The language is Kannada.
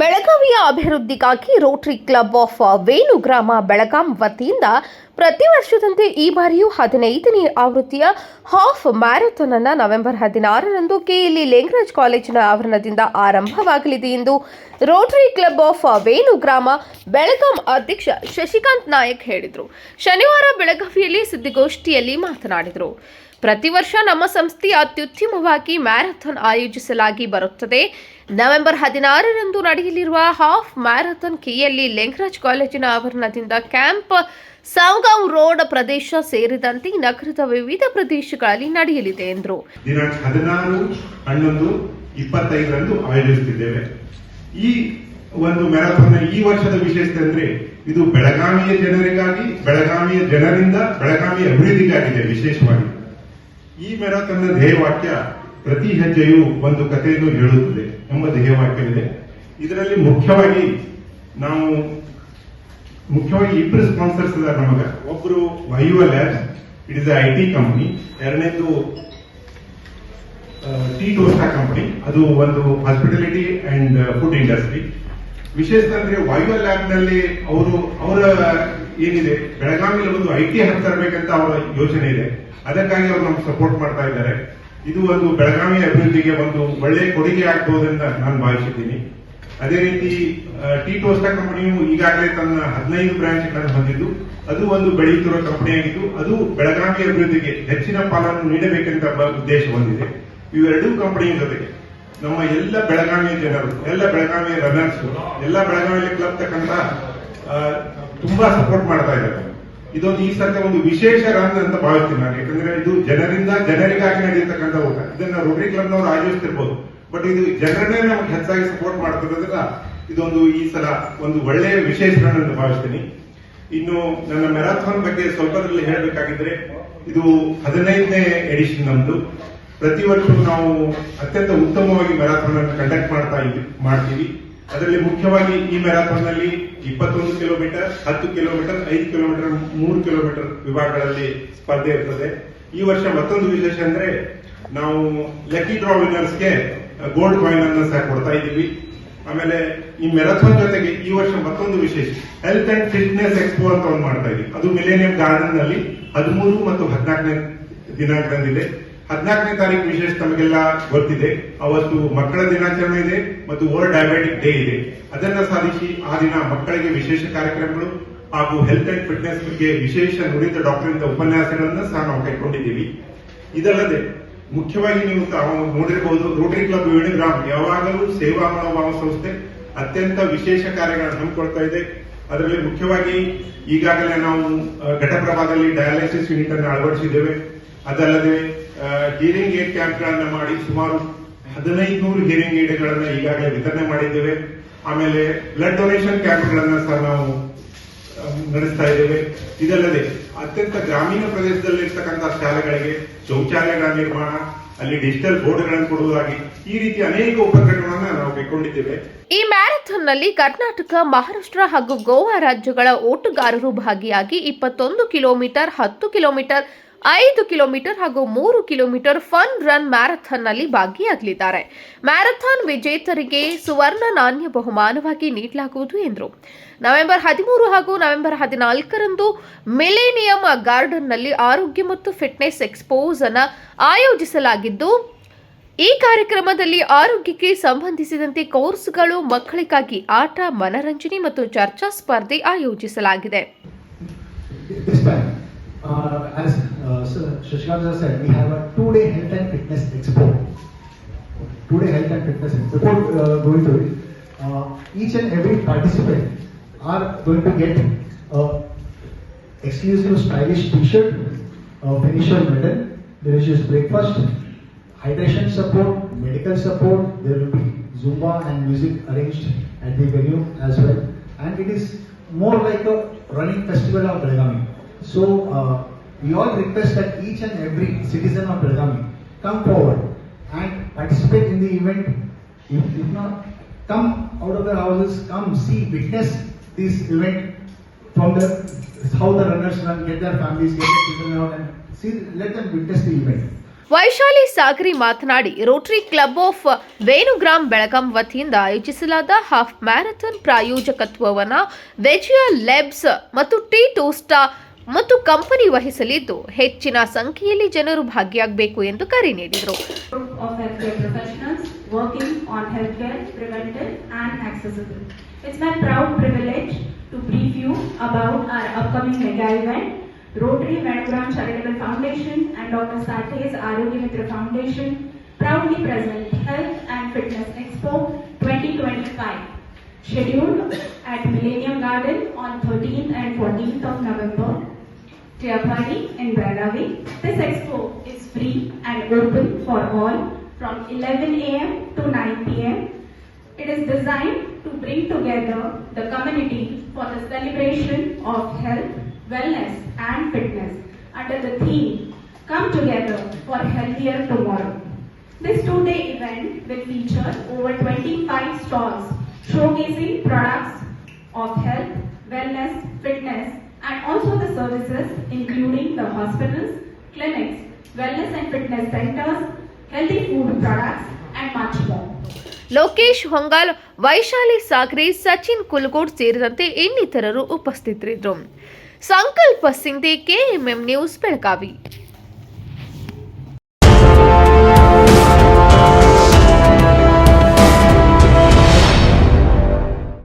ಬೆಳಗಾವಿಯ ಅಭಿವೃದ್ಧಿಗಾಗಿ Rotary club of Venugram Belgaum ವತಿಯಿಂದ ಪ್ರತಿ ವರ್ಷದಂತೆ ಈ ಬಾರಿಯೂ ಹದಿನೈದನೇ ಆವೃತ್ತಿಯ ಹಾಫ್ ಮ್ಯಾರಥಾನ್ ಅನ್ನು ನವೆಂಬರ್ ಹದಿನಾರರಂದು ಕೆಎಲ್ಇ ಲಿಂಗರಾಜ್ ಕಾಲೇಜಿನ ಆವರಣದಿಂದ ಆರಂಭವಾಗಲಿದೆ ಎಂದು Rotary club of Venugram Belgaum ಅಧ್ಯಕ್ಷ ಶಶಿಕಾಂತ್ ನಾಯಕ್ ಹೇಳಿದರು. ಶನಿವಾರ ಬೆಳಗಾವಿಯಲ್ಲಿ ಸುದ್ದಿಗೋಷ್ಠಿಯಲ್ಲಿ ಮಾತನಾಡಿದರು. ಪ್ರತಿ ವರ್ಷ ನಮ್ಮ ಸಂಸ್ಥೆ ಅತ್ಯುತ್ತಮವಾಗಿ ಮ್ಯಾರಥಾನ್ ಆಯೋಜಿಸಲಾಗಿ ಬರುತ್ತದೆ. ನವೆಂಬರ್ ಹದಿನಾರರಂದು ನಡೆಯಲಿರುವ ಹಾಫ್ ಮ್ಯಾರಥಾನ್ ಕೆಯಲ್ಲಿ ಲಿಂಗರಾಜ್ ಕಾಲೇಜಿನ ಆವರಣದಿಂದ ಕ್ಯಾಂಪ್ ಸಾವ್ಗಾಂವ್ ರೋಡ್ ಪ್ರದೇಶ ಸೇರಿದಂತೆ ನಗರದ ವಿವಿಧ ಪ್ರದೇಶಗಳಲ್ಲಿ ನಡೆಯಲಿದೆ ಎಂದರು. ದಿನಾಂಕ ಹದಿನಾರು, ಹನ್ನೊಂದು, ಇಪ್ಪತ್ತೈದರಂದು ಆಯೋಜಿಸುತ್ತಿದ್ದೇವೆ. ಈ ಒಂದು ಮ್ಯಾರಥಾನ್ ಈ ವರ್ಷದ ವಿಶೇಷತೆ ಅಂದ್ರೆ ಇದು ಬೆಳಗಾವಿಯ ಜನರಿಗಾಗಿ, ಬೆಳಗಾವಿಯ ಜನರಿಂದ ಬೆಳಗಾವಿಯ ಅಭಿವೃದ್ಧಿಗಾಗಿದೆ ವಿಶೇಷವಾಗಿ. ಈ ಮ್ಯಾರಥಾನ್ನ ಧ್ಯೇಯವಾಕ್ಯ ಪ್ರತಿ ಹೆಜ್ಜೆಯು ಒಂದು ಕಥೆಯನ್ನು ಹೇಳುತ್ತದೆ ಎಂಬ ಧ್ಯೇಯವಾಕ್ಯವಿದೆ ಇದರಲ್ಲಿ ಮುಖ್ಯವಾಗಿ ನಾವು ಮುಖ್ಯವಾಗಿ ಇಬ್ಬರು ಸ್ಪಾನ್ಸರ್ಸ್ ಇದ್ದಾರೆ ನಮಗೆ. ಒಬ್ಬರು ವೈಯುವ labs it is I T company ಎರಡನೇದು ಟಿ ಟೋಸ್ಟಾ ಕಂಪನಿ ಅದು ಒಂದು ಹಾಸ್ಪಿಟಾಲಿಟಿ ಅಂಡ್ ಫುಡ್ ಇಂಡಸ್ಟ್ರಿ ವಿಶೇಷ ಅಂದ್ರೆ ವಾಯುವ ಲ್ಯಾಬ್ನಲ್ಲಿ ಅವರು ಅವರ ಏನಿದೆ? ಬೆಳಗಾವಿಯಲ್ಲಿ ಒಂದು ಐ ಟಿ ಹಬ್ ತರಬೇಕಂತ ಅವರ ಯೋಚನೆ ಇದೆ. ಅದಕ್ಕಾಗಿ ಅವರು ನಮ್ಗೆ ಸಪೋರ್ಟ್ ಮಾಡ್ತಾ ಇದ್ದಾರೆ. ಇದು ಒಂದು ಬೆಳಗಾವಿ ಅಭಿವೃದ್ಧಿಗೆ ಒಂದು ಒಳ್ಳೆ ಕೊಡುಗೆ ಆಗ್ಬಹುದೆಂದ ನಾನು ಭಾವಿಸಿದ್ದೀನಿ ಅದೇ ರೀತಿ ಟಿ ಟೋಸ್ಟ ಕಂಪನಿಯು ಈಗಾಗಲೇ ತನ್ನ ಹದಿನೈದು ಬ್ರಾಂಚ್ಗಳನ್ನು ಹೊಂದಿದ್ದು, ಅದು ಒಂದು ಬೆಳೆಯುತ್ತಿರುವ ಕಂಪನಿಯಾಗಿದ್ದು ಅದು ಬೆಳಗಾವಿ ಅಭಿವೃದ್ಧಿಗೆ ಹೆಚ್ಚಿನ ಪಾಲನ್ನು ನೀಡಬೇಕೆಂತ ಉದ್ದೇಶ ಹೊಂದಿದೆ. ಇವೆರಡೂ ಕಂಪನಿಯ ಜೊತೆಗೆ. ನಮ್ಮ ಎಲ್ಲ ಬೆಳಗಾವಿಯ ಜನರು, ಎಲ್ಲ ಬೆಳಗಾವಿಯ ರನ್ನರ್ಸ್ ಎಲ್ಲ ಬೆಳಗಾವಿಯಲ್ಲಿ ಕ್ಲಬ್ ತಕ್ಕಂತ ತುಂಬಾ ಸಪೋರ್ಟ್ ಮಾಡ್ತಾ ಇದ್ದಾರೆ. ಇದೊಂದು ಈ ಸರ್ತಿ ಒಂದು ವಿಶೇಷ ರನ್ ಅಂತ ಭಾವಿಸ್ತೀನಿ ನಾನು. ಯಾಕಂದ್ರೆ ಇದು ಜನರಿಂದ ಜನರಿಗಾಗಿ ನಡೆಯತಕ್ಕಂಥ ಓಟ ಇದನ್ನ ರೋಟರಿ ಕ್ಲಬ್ನವರು ಆಯೋಜಿಸ್ತಿರ್ಬೋದು. ಬಟ್ ಇದು ಜನರನ್ನೇ ನಮಗೆ ಹೆಚ್ಚಾಗಿ ಸಪೋರ್ಟ್ ಮಾಡ್ತಿರೋದ್ರಿಂದ ಇದೊಂದು ಈ ಸಲ ಒಂದು ಒಳ್ಳೆಯ ವಿಶೇಷ ರನ್ ಅಂತ ಭಾವಿಸ್ತೀನಿ. ಇನ್ನು ನನ್ನ ಮ್ಯಾರಥಾನ್ ಬಗ್ಗೆ ಸ್ವಲ್ಪದಲ್ಲಿ ಹೇಳಬೇಕಾಗಿದ್ರೆ ಇದು ಹದಿನೈದನೇ ಎಡಿಷನ್ ನಮ್ದು. ಪ್ರತಿ ವರ್ಷವೂ ನಾವು ಅತ್ಯಂತ ಉತ್ತಮವಾಗಿ ಮ್ಯಾರಥಾನ್ ಅನ್ನು ಕಂಡಕ್ಟ್ ಮಾಡ್ತಾ ಇದ್ದೀವಿ ಮಾಡ್ತೀವಿ. ಅದರಲ್ಲಿ ಮುಖ್ಯವಾಗಿ ಈ ಮ್ಯಾರಾಥಾನ್ನಲ್ಲಿ ಇಪ್ಪತ್ತೊಂದು ಕಿಲೋಮೀಟರ್, ಹತ್ತು ಕಿಲೋಮೀಟರ್, ಐದು ಕಿಲೋಮೀಟರ್, ಮೂರು ಕಿಲೋಮೀಟರ್ ವಿಭಾಗಗಳಲ್ಲಿ ಸ್ಪರ್ಧೆ ಇರ್ತದೆ. ಈ ವರ್ಷ ಮತ್ತೊಂದು ವಿಶೇಷ ಅಂದ್ರೆ ನಾವು ಲಕ್ಕಿ ಡ್ರಾ ವಿನ್ನರ್ಸ್ಗೆ ಗೋಲ್ಡ್ ಕಾಯಿನ್ ಅನ್ನ ಸಹ ಕೊಡ್ತಾ ಇದ್ದೀವಿ. ಆಮೇಲೆ ಈ ಮ್ಯಾರಥಾನ್ ಜೊತೆಗೆ ಈ ವರ್ಷ ಮತ್ತೊಂದು ವಿಶೇಷ ಹೆಲ್ತ್ ಅಂಡ್ ಫಿಟ್ನೆಸ್ ಎಕ್ಸ್ಪೋ ಅಂತ ಒಂದು ಮಾಡ್ತಾ ಇದ್ದೀವಿ. ಅದು ಮಿಲೇನಿಯಂ ಗಾರ್ಡನ್ನಲ್ಲಿ ಹದಿಮೂರು ಮತ್ತು ಹದಿನಾಲ್ಕನೇ ದಿನಾಂಕದಂದಿದೆ. ಹದಿನಾಲ್ಕನೇ ತಾರೀಕು ವಿಶೇಷ ತಮಗೆಲ್ಲ ಗೊತ್ತಿದೆ. ಅವತ್ತು ಮಕ್ಕಳ ದಿನಾಚರಣೆ ಇದೆ ಮತ್ತು ವರ್ಲ್ಡ್ ಡಯಾಬಿಟಿಕ್ ಡೇ ಇದೆ. ಅದನ್ನ ಸಾಧಿಸಿ ಆ ದಿನ ಮಕ್ಕಳಿಗೆ ವಿಶೇಷ ಕಾರ್ಯಕ್ರಮಗಳು ಹಾಗೂ ಹೆಲ್ತ್ ಅಂಡ್ ಫಿಟ್ನೆಸ್ ಬಗ್ಗೆ ವಿಶೇಷ ನುರಿತ ಡಾಕ್ಟರ್ ಉಪನ್ಯಾಸಗಳನ್ನ ಸಹ ನಾವು ಕೈಕೊಂಡಿದ್ದೀವಿ ಇದಲ್ಲದೆ, ಮುಖ್ಯವಾಗಿ ನೀವು ತಾವು ನೋಡಿರಬಹುದು ರೋಟರಿ ಕ್ಲಬ್ ವೇಣುಗ್ರಾಮ್ ಯಾವಾಗಲೂ ಸೇವಾ ಮನೋಭಾವ ಸಂಸ್ಥೆ ಅತ್ಯಂತ ವಿಶೇಷ ಕಾರ್ಯಗಳನ್ನು ಹಮ್ಮಿಕೊಳ್ತಾ ಇದೆ. ಅದರಲ್ಲಿ ಮುಖ್ಯವಾಗಿ ಈಗಾಗಲೇ ನಾವು ಘಟಪ್ರಭಾದಲ್ಲಿ ಡಯಾಲಿಸಿಸ್ ಯೂನಿಟ್ ಅನ್ನು ಅಳವಡಿಸಿದ್ದೇವೆ. ಅದಲ್ಲದೆ ಹಿಯರಿಂಗ್ ಏಡ್ ಕ್ಯಾಂಪ್ಗಳನ್ನು ಮಾಡಿ ಸುಮಾರು ಹದಿನೈದು ನೂರು ಹಿಯರಿಂಗ್ ಏಡ್ಗಳನ್ನ ಈಗಾಗಲೇ ವಿತರಣೆ ಮಾಡಿದ್ದೇವೆ. ಆಮೇಲೆ ಬ್ಲಡ್ ಡೊನೇಷನ್ ಕ್ಯಾಂಪ್ಗಳನ್ನು ಸಹ ನಾವು ನಡೆಸ್ತಾ ಇದ್ದೇವೆ. ಇದಲ್ಲದೆ ಅತ್ಯಂತ ಗ್ರಾಮೀಣ ಪ್ರದೇಶದಲ್ಲಿರ್ತಕ್ಕಂಥ ಶಾಲೆಗಳಿಗೆ ಶೌಚಾಲಯಗಳ ನಿರ್ಮಾಣ, ಅಲ್ಲಿ ಡಿಜಿಟಲ್ ಬೋರ್ಡ್ಗಳನ್ನು ಕೊಡುವುದಾಗಿ ಈ ರೀತಿ ಅನೇಕ ಉಪಕ್ರಮಗಳನ್ನ ನಾವು ಕೈಗೊಂಡಿದ್ದೇವೆ. ಈ ಮ್ಯಾರಥಾನ್ನಲ್ಲಿ ಕರ್ನಾಟಕ, ಮಹಾರಾಷ್ಟ್ರ ಹಾಗೂ ಗೋವಾ ರಾಜ್ಯಗಳ ಓಟುಗಾರರು ಭಾಗಿಯಾಗಿ ಇಪ್ಪತ್ತೊಂದು ಕಿಲೋಮೀಟರ್, ಹತ್ತು ಕಿಲೋಮೀಟರ್ ಐದು ಕಿಲೋಮೀಟರ್ ಹಾಗೂ ಮೂರು ಕಿಲೋಮೀಟರ್ ಫನ್ ರನ್ ಮ್ಯಾರಥಾನ್ನಲ್ಲಿ ಭಾಗಿಯಾಗಲಿದ್ದಾರೆ. ಮ್ಯಾರಥಾನ್ ವಿಜೇತರಿಗೆ ಸುವರ್ಣ ನಾಣ್ಯ ಬಹುಮಾನವಾಗಿ ನೀಡಲಾಗುವುದು ಎಂದರು. ನವೆಂಬರ್ ಹದಿಮೂರು ಹಾಗೂ ನವೆಂಬರ್ ಹದಿನಾಲ್ಕರಂದು ಮಿಲೇನಿಯಂ ಗಾರ್ಡನ್ನಲ್ಲಿ ಆರೋಗ್ಯ ಮತ್ತು ಫಿಟ್ನೆಸ್ ಎಕ್ಸ್ಪೋಸ್ ಅನ್ನು ಆಯೋಜಿಸಲಾಗಿದ್ದು, ಈ ಕಾರ್ಯಕ್ರಮದಲ್ಲಿ ಆರೋಗ್ಯಕ್ಕೆ ಸಂಬಂಧಿಸಿದಂತೆ ಕೋರ್ಸ್ಗಳು, ಮಕ್ಕಳಿಗಾಗಿ ಆಟ, ಮನರಂಜನೆ ಮತ್ತು ಚರ್ಚಾ ಸ್ಪರ್ಧೆ ಆಯೋಜಿಸಲಾಗಿದೆ. Uh, as uh, said, we have a two-day health and fitness expo. Two-day health and fitness expo. Before uh, going to it, uh, each and every participant are going to get a exclusive stylish T-shirt, a finisher medal, delicious breakfast, hydration support, medical support. There will be Zumba and music arranged at the venue as well, and it is more like a running festival of Belgaum. So uh, we all request that each and every citizen of Belgaum come forward and participate in the event. If, if not, come out of their houses, come see, witness this event from the how the runners run, get their families, get their children out, and see, let them witness the event. Vaishali Sagari ಮಾತನಾಡಿ Rotary club of Venugram Belgaum ವತಿಯಿಂದ ಆಯೋಜಿಸಲಾದ ಹಾಫ್ ಮ್ಯಾರಥಾನ್ ಪ್ರಾಯೋಜಕತ್ವವನ್ನು ವಿಜಯ ಲೆಬ್ಸ್ ಮತ್ತು ಟಿ ಟೋಸ್ಟಾ ಮತ್ತು ಕಂಪನಿ ವಹಿಸಲಿದ್ದು ಹೆಚ್ಚಿನ ಸಂಖ್ಯೆಯಲ್ಲಿ ಜನರು ಭಾಗಿಯಾಗಬೇಕು ಎಂದು ಕರೆ ನೀಡಿದರು group of healthcare professionals working on healthcare, preventive and accessible. It's my proud privilege to brief you about our upcoming mega event. Rotary Venugram Charitable Foundation and Dr. Satye's Arogya Mitra Foundation proudly present Health and Fitness Expo 2025 scheduled at Millennium Garden on 13th and 14th of November Triapari in Belagavi. This expo is free and open for all from 11 a.m. to 9 p.m. It is designed to bring together the community for the celebration of health, wellness and fitness under the theme Come Together for Healthier Tomorrow. This two-day event will feature over 25 stalls showcasing products of health, wellness, fitness, and also the services including the hospitals, clinics, wellness and fitness centers, healthy food products, and much more. Lokesh ಹೊಂಗಾಲ್ Vaishali ಸಾಗ್ರೆ Sachin ಕುಲ್ಗೋಡ್ ಸೇರಿದಂತೆ ಇನ್ನಿತರರು ಉಪಸ್ಥಿತರಿದ್ದರು ಸಂಕಲ್ಪ ಸಿಂಧೆ ಕೆಎಂಎಂ ನ್ಯೂಸ್ ಬೆಳಗಾವಿ